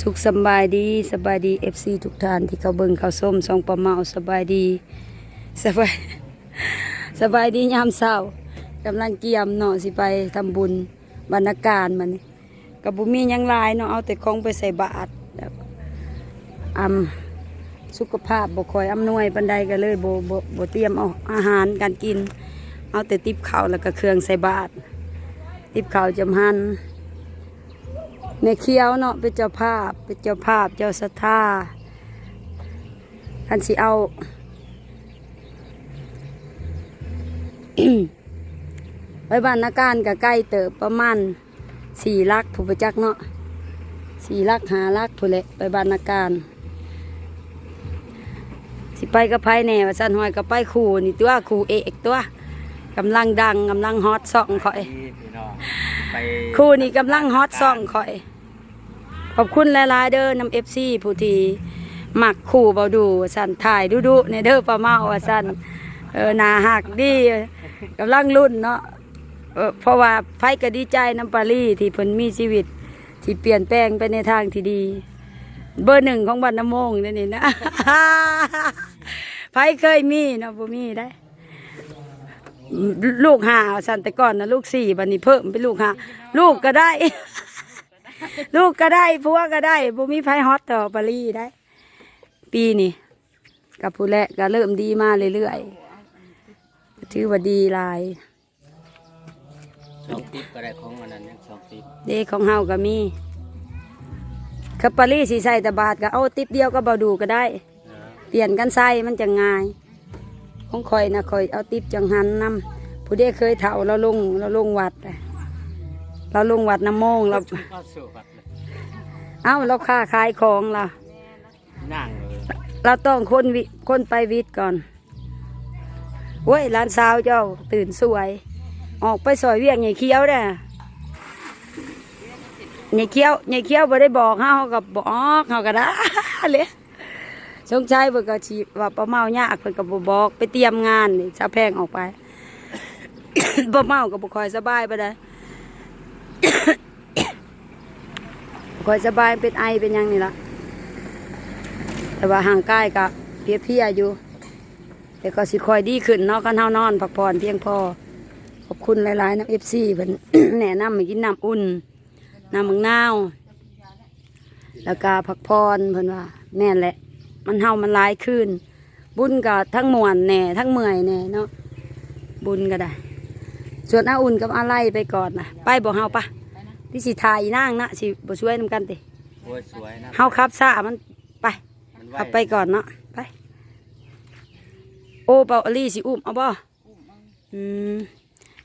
สุขสบายดีสบายดีเอฟซีทุกท่านที่เขาเบิ่งเขาส้มสองประเมาสบายดีสบายสบายดียามเช้ากำลังเกี่ยมเนาะสิไปทำบุญบรรณาการมันกับบุมียังลายเนาะเอาแต่ของไปใส่บาตรแล้วอำสุขภาพบ่คอยอำนวยปันใดก็เลยโบ่บ่บ่เตรียมเอาอาหารการกิน เอาแต่ติบข้าวแล้วก็เครื่องใส่บาตรติบข้าวจำหัน แม่เคี้ยวเนาะเป็นเจ้าภาพเป็นเจ้าภาพเจ้าศรัทธาท่านสิเอาไปบ้านนาการกับใกล้เติบประมาณสี่ลักผู้ประจักษ์เนาะสี่ลักหาลักผู้เละไปบ้านนาการ สิไปกับไผแหน่ว่าสันหอยกับไปครูนี่ตัวครูเอกตัวกำลังดังกำลังฮอตซ่องข่อยพี่น้องไปคู่นี้กำลังฮอตซ่องข่อย ขอบคุณหลายๆเด้อนำเอฟซีผู้ที่มักคู่เบาดูสันถ่ายดูดูในเด้อปลาเมาว่าสันเออนาหักดีกำลังรุ่นเนาะเพราะว่าไฟก็ดีใจน้ำปารีที่เพิ่นมีชีวิต ที่เปลี่ยนแปลงไปในทางที่ดี เบอร์หนึ่งของบ้านน้ำมงนี่นี่นะไฟเคยมีเนาะบ่มีได้ ลูกหาสันแต่ก่อนนะลูกสี่บันนี้เพิ่มเป็นลูกห้าลูกก็ได้ ลูกก็ได้ผัวก็ได้บ่มีไผฮอตต่อปารีได้ ปีนี้กับผู้แลก็เริ่มดีมาเรื่อยๆถือว่าดีหลายสองติ๊บก็ได้ของอันนั้นยังสองติ๊บเด็กของเฮาก็มีคับปารีสีใส่แต่บาทก็เอาติปเดียวก็เบาดูก็ได้นะเปลี่ยนกันใส่มันจะง่าย ของคอยนะคอยเอาติปจังหันนำผู้เด็เคยเถ่าเราลงเราลงวัดอะ เราลงวัดน้ำโมงเราเข้าสู่วัดเลยเอ้าเราค้าขายของเรานั่งเลยเราต้องคนวิคนไปวิทย์ก่อนเว้ยร้านสาวเจ้าตื่นสวย ออกไปซอยเวียงใหญ่เคี้ยวเด้อใหญ่เคี้ยวใหญ่เคี้ยวบ่ได้บอกเฮาเขาก็บอกเฮาก็ได้เลยสงชัยเพิ่นก็ชีว่าป้าเมายากเพิ่นก็บ่บอกไปเตรียมงานนี่สะแพงออกไป ป้าเมาก็บ่ค่อยสบายปานใด ค่อยสบายเป็นไอเป็นยังนี่ละแต่ว่าห่างกายก็เพียเพียอยู่ แต่ก็สิคอยดีขึ้นเนาะกันเฮานอนพักผ่อนเพียงพอขอบคุณหลายๆน้ำเอฟซีเพิ่นแนะนำให้กินน้ำอุ่นน้ำมังนาวแล้วก็พักผ่อนเพิ่นว่าแม่นแหละ มันเฮามันหลายขึ้น บุญก็ทั้งมวนแหน่ทั้งเมื่อยแหน่เนาะบุญก็ได้ ส่วนอาอุ่นกับอาไลไปก่อนนะไปบอกเฮาปะ ที่สิทายอีนางนะสิบ่ช่วยนำกันติโอ้ยสวยนะเฮาขับซ่ามันไปมันไหวขับไปก่อนเนาะไป โอ้เปาอลี่สิอุ้มเอาบ่อืม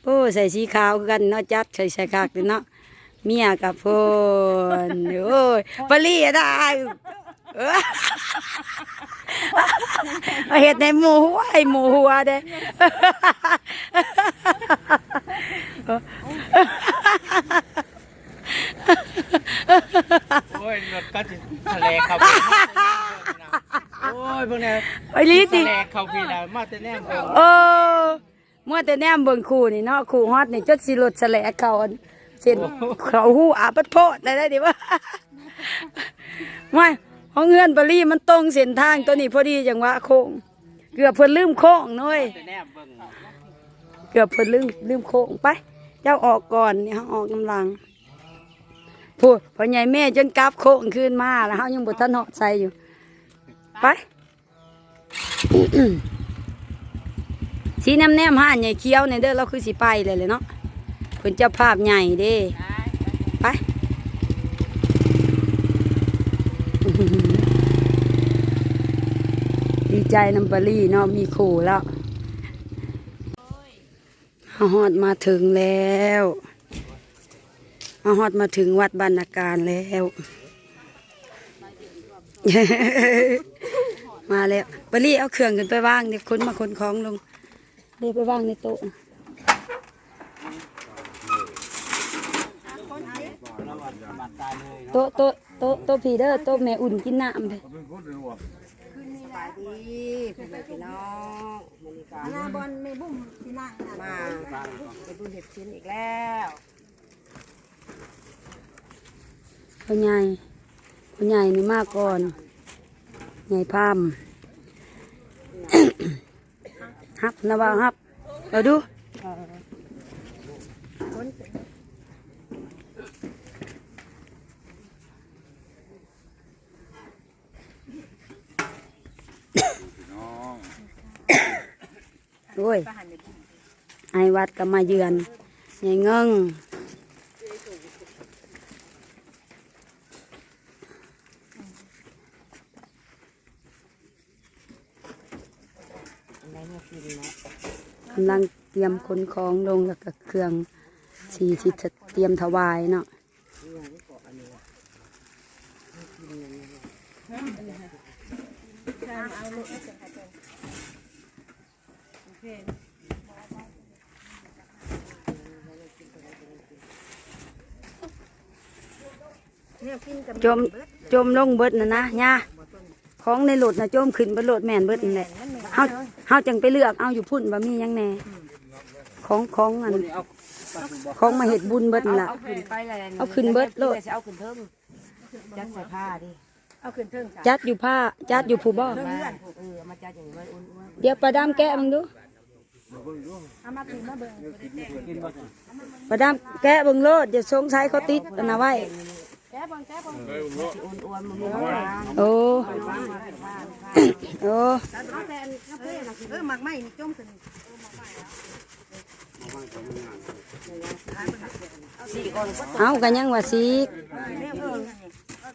โอ้ใส่สีขาวคือกันเนาะจัดใส่ใส่ขากเลยเนาะเมียกับพนโอ้ยปาลี่อะได้เออเอาเห็ดในหมูหัวไอหมูหัวเด้ โอ้ยรถก็จะทะเลเข้าไปโอ้ยพวกนี้ไอ้ลีติทะเลเข้าพี่แล้วมาแต่แน่เบิ่งเออเมื่อแต่แนมเบิ่งคู่นี่เนาะคู่ฮอตนี่จดสิรถแสลกเขาอันเส้นเขาหูอาปัดโพดได้ได้ดิว่าไม่ของเงินบรีมันตรงเส้นทางตัวนี้พอดีจังหวะโค้งเกือบเพิ่นลืมโค้งน้อยแต่แน่เบิ่งเกือบเพิ่นลืมลืมโค้งไป เจ้าออกก่อนนี่เฮาออกกำลัง พูดพ่อใหญ่แม่จนกลับโค้งคืนมาแล้วเฮายังบ่ทันเหาะใส่อยู่ ไปสีน้ำแนมห้านใหญ่เคี้ยวในเด้อเราคือสิไปเลยเลยเนาะเพิ่นเจ้าภาพใหญ่เด้ไปดีใจน้ำปลีเนาะมีขู่แล้วเอาฮอดมาถึงแล้ว เอาฮอดมาถึงวัดบรรณาการแล้ว มาแล้วปลารีเอาเครื่องขึ้นไปว่างเดี๋ยวคนมาคนของลงเดี๋ยวไปว่างในโต๊ะโต๊ะโต๊ะโต๊ะโต๊ะผีเด้อโต๊ะแม่อุ่นกินน้ำเลยสบายดีพ่อแม่พี่น้องมันนี่การนาบอลไม่บุ้มพี่นางน่ะมาไปบุญเห็ดชิ้นอีกแล้ว พ่อใหญ่พผู้ใหญ่นี่มากก่อนใหญ่พามฮับนะว่าฮับเอาดูโอ้ยไอวัดก็มาเยือนใหญ่เงิง อะไรเนี่ยกินเนาะ กำลังเตรียมขนของลงแล้วก็เครื่องสีที่จะเตรียมถวายเนาะเนี่ยกินกับจมจมลงเบิดนะนะย่าของในโหลดนะจมขึ้นบนโหลดแม่นเบิดนั่นแหละเฮา เฮาจังไปเลือกเอาอยู่พุ่นว่ามีหยังแหน่ของของอันของมาเฮ็ดบุญเบิดนั่นล่ะ เอาขึ้นไปเลยเอาขึ้นเบิดโลด จะเอาขึ้นเทิงจัดใส่ผ้าดิเอาขึ้นเทิงจ้ะจัดอยู่ผ้าจัดอยู่ผู้บ่มาเออมาจัดอย่างนี้ไว้อ้วนเดี๋ยวประดามแกะมึงดูเอามาถึงมาเบิ่งประดามแกะเบิ่งโลดอย่าสงสัยเขาติดอันน่ะไว้ แก้เบิ่งแก้เบิ่งๆอ้วนๆมันมีน้ำตาลโอ้โอ้เอาแต่กาแฟน่ะเออหมักไหม้นี่จมขึ้นสี่ก่อนก็เอากันยังว่าสิเนี่ยเออเอ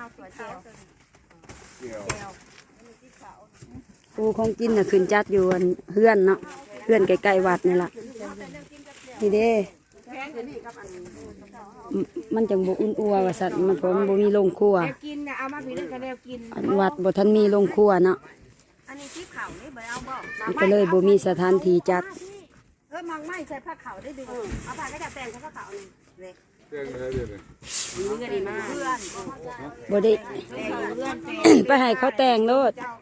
าตัวเจียวปูของกินน่ะขึ้นจัดอยู่อันเฮือนเนาะเฮือนใกล้ๆวัดนี่ล่ะนี่เด้ มมันจังบ่อุ่นอัวว่าซั่นมันเพราะมันบ่มีโรงครัวกินนะเอามาพี่นึงก็แล้วกิน อันวัดบ่ทันมีโรงครัวเนาะอันนี้ที่เขานี่บ่เอาบ่มันก็เลยบ่มีสถานที่จัดเออหมักไหม้ใส่ผ้าขาวได้ดึงเอาผ้าก็จะแต่งใส่ผ้าขาวนี่มีเงินดีมากบ่ได้ ไปให้เขาแต่งโลดบ่เฮาจะเอาเ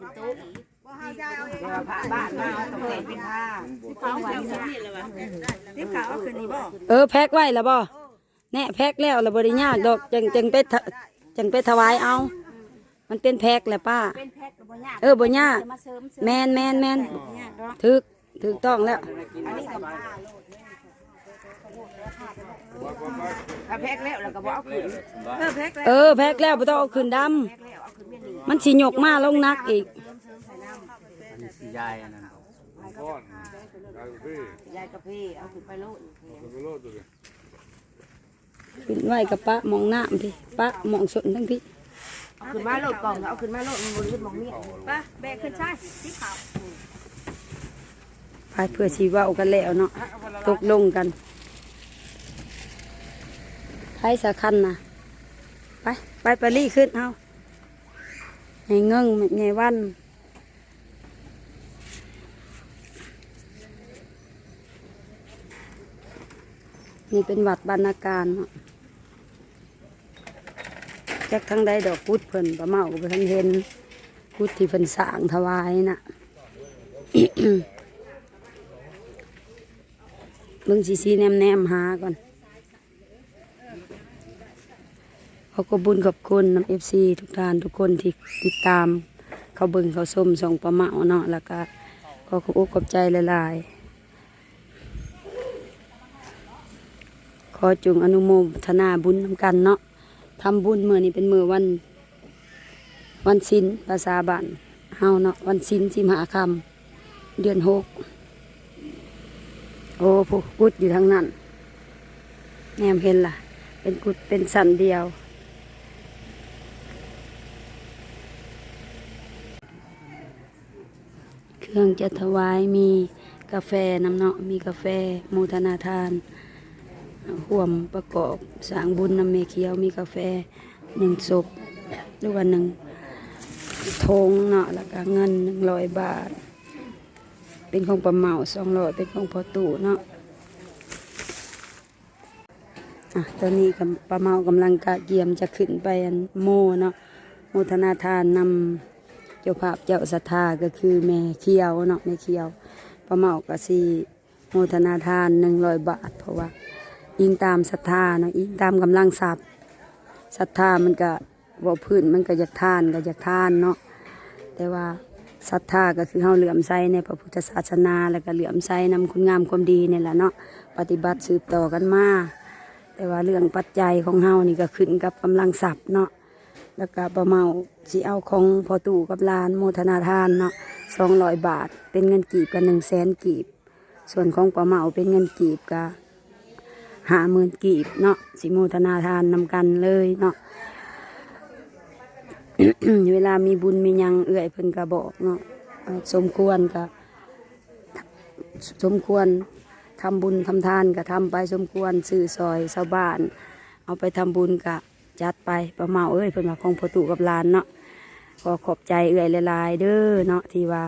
อง ผ้าบ้านมาเอาต้องแต่งเป็นผ้าเอาไว้ที่ขาวเอาขึ้นนี่บ่เออแพ็คไว้แล้วบ่แน่แพ็คแล้วแล้วบ่ได้ยากดอกจังจังไปถจังไปถวายเอา มันเป็นแพ็คแหละป้า เป็นแพ็คก็บ่ยากเออบ่ยากมาเสริมแมนแมนแมนถูกถูกต้องแล้วอันนี้กับถ้าแพ็คแล้วแล้วก็บอกเอาขึ้นเออแพ็คเออแพ็คแล้วบ่ต้องเอาขึ้นดำแพ็คแล้วเอาขึ้นเมียนี่มันสิหยกมาลงนักอีกสี ยายอันนั้นยายกาแฟเอาขึ้นไปโลดขึ้นไว้กับปะมองน้ำพี่ปะมองสนทั้งพี่เอาขึ้นมาโลดกล่องเอาขึ้นมาโลดมันบริสุทธิ์มองเมียไปแบกขึ้นใช่ที่ขาวพายเพื่อสีว่ากันแล้วเนาะตกลงกันไทยสะคันนะไปไปปารีขึ้นเอาไงเงิงไงวัน นี่เป็นวัดบรรณาการเนาะจากทั้งใดดอกพุดเพิ่นประเมาก็ไปทันเห็นพุดที่เพิ่นสร้างถวายน่ะเบิ่งสีสีแนมแนมหาก่อนเขาก็บุญขอบคุณน้ำเอฟซีทุกท่านทุกคนที่ติดตาม เขาเบิ่งเขาส้มส่งประเมาเนาะแล้วก็ขอขอบอกขอบใจหลายๆ ข อจงอนุโมทนาบุญนำกันเนาะทำบุญเมื่อนี้เป็นมือวัน วันศิลภาษาบ้านเฮาเนาะวันศิลสิมหาคำเดือนหกโอ้ผู้กุดอยู่ทางนั้นแนมเห็นล่ะ เป็นกุดเป็นสันเดียวเครื่องจะถวายมีกาแฟน้ำเนาะมีกาแฟโมทนาทาน ห่วมประกอบสร้างบุญนำเมเขียวมีกาแฟหนึ่งศพหรือว่าหนึ่งทงเนาะแล้วก็เงินหนึ่งร้อยบาท เป็นของประเมาสองร้อยเป็นของพอตู่เนาะอะตอนนี้กับประเมากำลังกะเกียมจะขึ้นไปอันโมเนาะโมทนาทานนำเจ้าภาพเจ้าศรัทธาก็คือแม่เขียวเนาะแม่เขียวประเมาก็สีโมทนาทานหนึ่งร้อยบาท เพราะว่า อิงตามศรัทธาเนาะอิงตามกำลังทรัพย์ศรัทธามันก็บ่พื้นมันก็อยากทานก็อยากทานเนาะแต่ว่าศรัทธาก็คือเฮาเหลื่อมใสในพระพุทธศาสนา แล้วก็เหลื่อมใสนำคุณงามความดีนี่แหละเนาะปฏิบัติสืบต่อกันมาแต่ว่าเรื่องปัจจัยของเฮานี่ก็ขึ้นกับกำลังทรัพย์เนาะแล้วก็ประเมาสิเอาของพอตู่กับลานโมทนาทานเนาะ200บาท เป็นเงินกีบกัน1 0 0 0 0แสนกีบ ส่วนของประเมาเป็นเงินกีบก็ หาหมื่นกีบเนาะสิโมทนาทานนำกันเลยเนาะเวลามีบุญมียังเอื่อยเพิ่นก็บอกเนาะสมควรก็สมควรทำบุญทำทานก็ทำไปสมควรซื้อซอยชาวบ้าน เอาไปทำบุญก็จัดไปประเมาเอ้ยเพิ่นมาของพอตุกับลานเนาะขอขอบใจเอื่อยหลายเด้อเนาะที่ว่า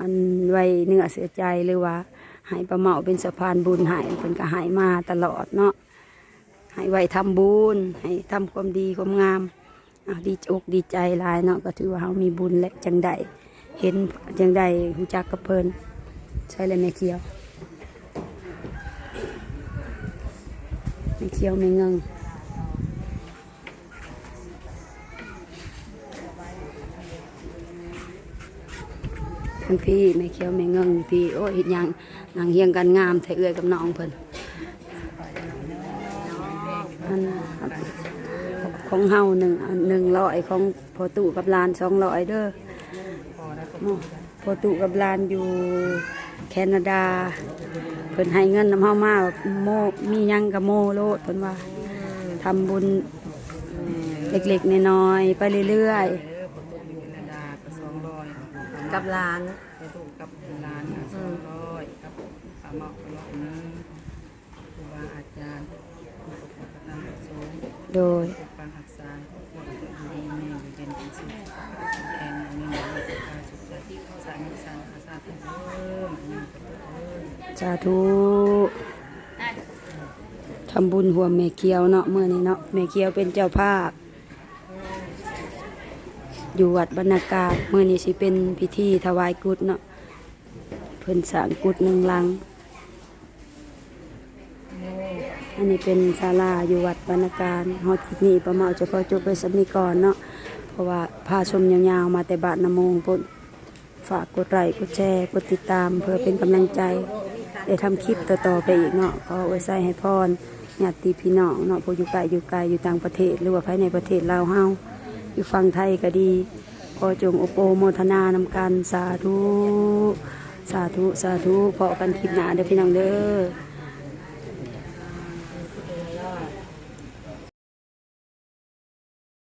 อันไว้เนื้อเสียใจหรือว่า หายประเมาเป็นสะพานบุญใหายเป็นก็ใหายมาตลอดเนาะใหายไว้ทำบุญให้ทำความดีความงามอะดีอกดีใจลายเนาะก็ถือว่าเขามีบุญและจังใดเห็นจังใดหูจักกระเพลินใช่เลยแม่เคียวแม่เคียวแม่เงิง ทั้งพี่แม่เคียวแม่เงิงพี่โอ้ยเห็นยังนางเฮียงกันงามแท้เอื้อยกับน้องเพิ่นอันของเฮาหนึ่งหนึ่งร้อยของพอตู่กับลานสองร้อยเด้อพอตู่กับลานอยู่แคนาดาเพิ่นให้เงินน้ำเฮามาแบบโมมียังกับโมโลดเพิ่นว่าทำบุญเล็กๆน้อยๆไปเรื่อยเออผมตกอยู่ในดาก็สองร้อย กับหลานไปถูกกับร้านสองร้อยกับปลาหมอกร้อยนึงครูบาอาจารย์ผู้ปกครองประธานสงฆ์ๆโดย ปกปังรักษาพวกตัวดีแม่อยู่เป็นที่สุดแทนเงินเดือนสุขสุขใจที่เขาสร้างสร้างอาสาทุกเริ่มอันนี้ก็เริ่ม สาธุทำบุญหัวเมเกียวเนาะเมื่อนี้เนาะเมเกียวเป็นเจ้าภาพ อยู่วัดบรรณากาศเมื่อนี้สิเป็นพิธีถวายกุดเนาะเพิ่นสร้างกุดหนึ่งหลัง อันนี้เป็นศาลาอยู่วัดบรรณาการฮอดคลิปนี้ประมาณจะพอจบไปสำนีก่อนเนาะเพราะว่าพาชมยาวๆมาแต่บาทนำโมงปุ่นฝากกดไลค์กดแชร์กดติดตามเพื่อเป็นกำลังใจได้ทำคลิปต่อๆไปอีกเนาะขอไว้ใส่ให้พรญาติพี่น้องเนาะผู้อยู่ไกลอยู่ไกลอยู่ต่างประเทศหรือว่าภายในประเทศลาวเฮา อยู่ฝั่งไทยก็ดีขอจงอโปโมทนานำกันสาธุ สาธุ สาธุพอกันคลิปหนาเด้อพี่น้องเด้อ